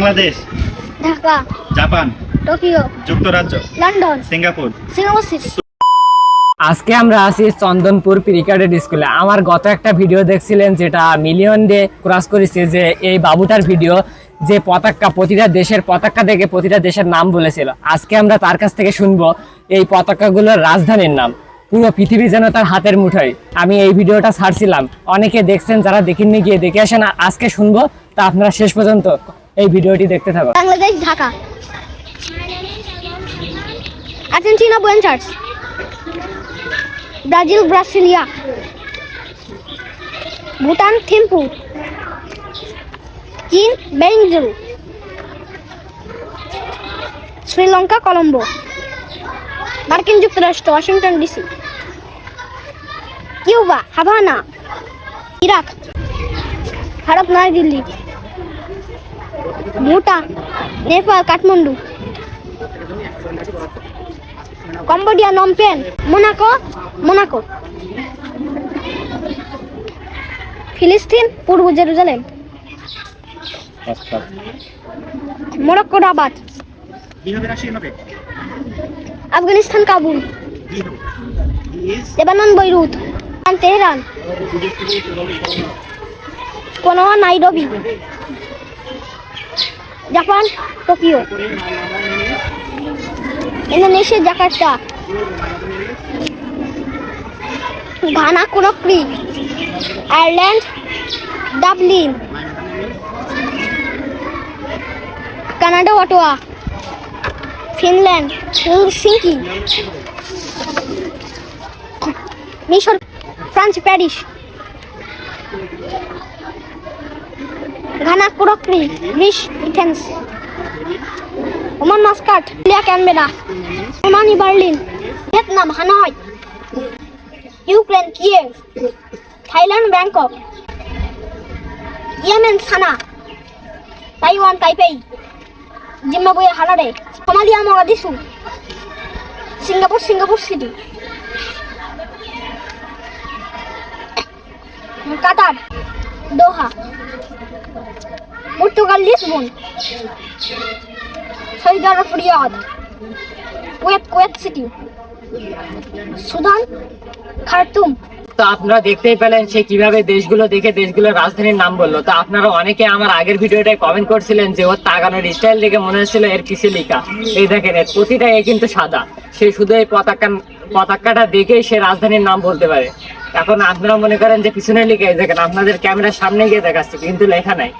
Bangladesh Dhaka Japan Tokyo যুক্তরাজ্য London Singapore. Singapore City. আজকে আমরা আছি চন্দনপুর প্রিকাডেড স্কুলে। আমার গত একটা ভিডিও দেখছিলেন যেটা মিলিয়ন ডে ক্রস করেছে যে এই বাবুটার ভিডিও যে পতাকা প্রতিটা দেশের পতাকা দেখে প্রতিটা দেশের নাম বলেছিল। আজকে আমরা তার কাছ থেকে শুনব এই পতাকাগুলোর রাজধানীর নাম। পুরো পৃথিবী যেন তার হাতের মুঠোয়। আমি এই ভিডিওটা ছাড়ছিলাম। অনেকে দেখছেন যারা দেখেননি গিয়ে দেখে আসেন। আজকে শুনব তা আপনারা শেষ পর্যন্ত এই ভিডিওটি দেখতে থাকো। Bangladesh, Dhaka. Argentina Aires Brazil, Brasilia. Bhutan, Thimphu. চীন, বেইজিং। শ্রীলঙ্কা, কলম্বো। মার্কিন যুক্তরাষ্ট্র, Washington DC. Cuba, Havana. Iraq. Bharat নয় New Delhi. Bhutan Nepal Kathmandu. Cambodia Phnom Penh Monaco Monaco. ফিলিস্তিন পূর্ব Jerusalem. Morocco Rabat. Afghanistan Kabul. Lebanon Beirut. Tehran. কোনো Nairobi. Japan, Tokyo. Indonesia, Jakarta. Ghana, Conakry. Ireland, Dublin. Canada, Ottawa. Finland, Helsinki. মিশর, France, Paris. Ghana Conakry Greece Athens Oman Muscat লিয়া Canberra রোমানি Berlin Vietnam Hanoi Ukraine Kiev Thailand Bangkok Yemen Sanaa Taiwan Taipei Zimbabwe Harare Somalia Mogadishu Singapore Singapore City Qatar Doha. Portugal, Lisbon. Saudi আরব Riyadh Kuwait Kuwait City. Sudan, Khartoum. তো আপনারা দেখতেই পেলেন সে কীভাবে দেশগুলো দেখে দেশগুলোর রাজধানীর নাম বলল। তো আপনারা অনেকে আমার আগের ভিডিওটায় কমেন্ট করছিলেন যে ওর তাগানোর স্টাইল দেখে মনে হচ্ছিল এর পিছে লেখা। এই দেখেন, এর প্রতিটা এ কিন্তু সাদা। সে শুধু এই পতাকা পতাকাটা দেখেই সে রাজধানীর নাম বলতে পারে। এখন আপনারা মনে করেন যে পিছনে লিখে দেখেন, আপনাদের ক্যামেরার সামনে গিয়ে দেখাচ্ছে, কিন্তু লেখা নাই।